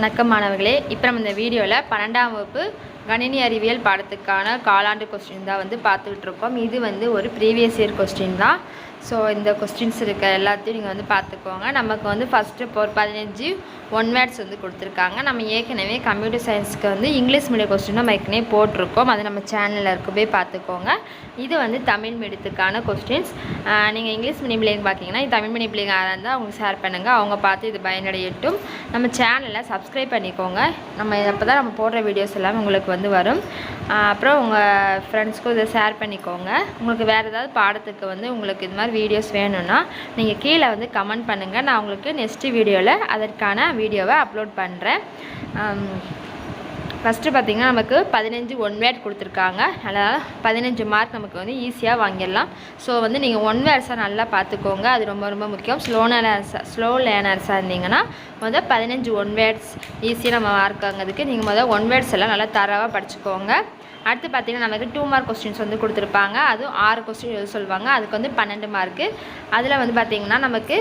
வணக்கம் மாணவர்களே. இப்போ நம்ம இந்த வீடியோவில் பன்னெண்டாம் வகுப்பு கணினி அறிவியல் பாடத்துக்கான காலாண்டு கொஸ்டின் தான் வந்து பார்த்துக்கிட்டு இருக்கோம். இது வந்து ஒரு ப்ரீவியஸ் இயர் கொஸ்டின் தான். ஸோ இந்த கொஸ்டின்ஸ் இருக்க எல்லாத்தையும் நீங்கள் வந்து பார்த்துக்கோங்க. நமக்கு வந்து ஃபஸ்ட்டு இப்போ ஒரு பதினஞ்சு ஒன் வேர்ட்ஸ் வந்து கொடுத்துருக்காங்க. நம்ம ஏற்கனவே கம்ப்யூட்டர் சயின்ஸ்க்கு வந்து இங்கிலீஷ் மீடியம் கொஸ்டின் நம்ம ஏற்கனவே போட்டிருக்கோம். அது நம்ம சேனலில் இருக்க போய் பார்த்துக்கோங்க. இது வந்து தமிழ் மீடியத்துக்கான கொஸ்டின்ஸ் நீங்கள் இங்கிலீஷ் மீடியம் பிள்ளைங்க பார்த்தீங்கன்னா இது தமிழ் மீடியம் பிள்ளைங்க யாராக இருந்தால் அவங்க ஷேர் பண்ணுங்கள் அவங்க பார்த்து இது பயனடையட்டும். நம்ம சேனலை சப்ஸ்கிரைப் பண்ணிக்கோங்க. நம்ம அப்போ தான் நம்ம போடுற வீடியோஸ் எல்லாமே உங்களுக்கு வந்து வரும். அப்புறம் உங்கள் ஃப்ரெண்ட்ஸ்க்கும் இதை ஷேர் பண்ணிக்கோங்க. உங்களுக்கு வேறு ஏதாவது பாடத்துக்கு வந்து உங்களுக்கு இது மாதிரி வீடியோஸ் வேணும்னா நீங்கள் கீழே வந்து கமெண்ட் பண்ணுங்கள் நான் உங்களுக்கு நெக்ஸ்ட்டு வீடியோவில் அதற்கான வீடியோவை அப்லோட் பண்ணுறேன் ஃபஸ்ட்டு பார்த்திங்கன்னா நமக்கு பதினஞ்சு ஒன் வேர்ட் கொடுத்துருக்காங்க. அதனால் பதினஞ்சு மார்க் நமக்கு வந்து ஈஸியாக வாங்கிடலாம். ஸோ வந்து நீங்கள் ஒன் வேர்ஸாக நல்லா பார்த்துக்கோங்க. அது ரொம்ப ரொம்ப முக்கியம். ஸ்லோ லேனர்ஸாக ஸ்லோ லேனர்ஸாக இருந்தீங்கன்னா முதல் பதினஞ்சு ஒன் வேர்ட்ஸ் ஈஸியாக நம்ம மார்க் வாங்கிறதுக்கு நீங்கள் முதல் ஒன் வேர்ட்ஸ் எல்லாம் நல்லா தரவாக படிச்சுக்கோங்க. அடுத்து பார்த்தீங்கன்னா நமக்கு டூ மார்க் கொஸ்டின்ஸ் வந்து கொடுத்துருப்பாங்க. அதுவும் ஆறு கொஸ்டின் எழுத சொல்லுவாங்க. அதுக்கு வந்து பன்னெண்டு மார்க்கு அதில் வந்து பார்த்திங்கன்னா நமக்கு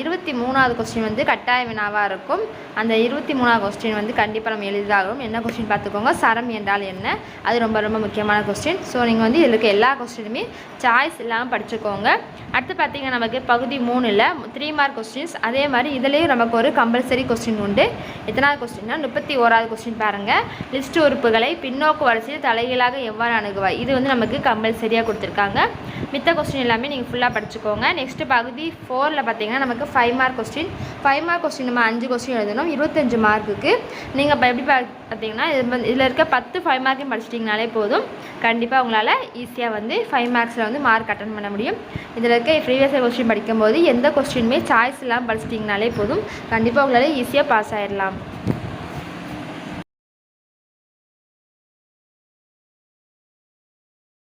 இருபத்தி மூணாவது கொஸ்டின் வந்து கட்டாய வினாவாக இருக்கும். அந்த இருபத்தி மூணாவது கொஸ்டின் வந்து கண்டிப்பாக நம்ம எளிதாகும் என்ன கொஸ்டின் பார்த்துக்கோங்க? சரம் என்றால் என்ன? அது ரொம்ப ரொம்ப முக்கியமான கொஸ்டின் ஸோ நீங்கள் வந்து இதில் இருக்க எல்லா கொஸ்டினுமே சாய்ஸ் இல்லாமல் படிச்சுக்கோங்க. அடுத்து பார்த்தீங்கன்னா நமக்கு பகுதி மூணில் த்ரீ மார்க் கொஸ்டின்ஸ் அதே மாதிரி இதுலேயும் நமக்கு ஒரு கம்பல்சரி கொஸ்டின் உண்டு. எத்தனாவது கொஸ்டின்னா முப்பத்தி ஓராவது கொஸ்டின் பாருங்கள் லிஸ்ட் உறுப்புகளை பின்னோக்கு வரிசையில் தலைகீழாக எவ்வாறு அணுகுவாய்? இது வந்து நமக்கு கம்பல்சரியாக கொடுத்துருக்காங்க. மித்த கொஸ்டின் எல்லாமே நீங்கள் ஃபுல்லாக படிச்சுக்கோங்க. நெக்ஸ்ட்டு பகுதி ஃபோரில் பார்த்தீங்கன்னா நமக்கு five mark question five mark question நம்ம அஞ்சு கொஸ்டின் எழுதணும். இருபத்தஞ்சு மார்க்குக்கு நீங்கள் இப்போ எப்படி பார்த்தீங்கன்னா இது இதில் இருக்க பத்து ஃபைவ் மார்க்கையும் படிச்சிட்டிங்கனாலே போதும். கண்டிப்பாக உங்களால் ஈஸியாக வந்து ஃபைவ் மார்க்ஸில் வந்து மார்க் அட்டன் பண்ண முடியும். இதில் இருக்க ப்ரீவியஸ் கொஸ்டின் படிக்கும்போது எந்த கொஸ்டினுமே சாய்ஸ் இல்லாமல் படிச்சிட்டிங்கனாலே போதும். கண்டிப்பாக உங்களால் ஈஸியாக பாஸ் ஆகிடலாம்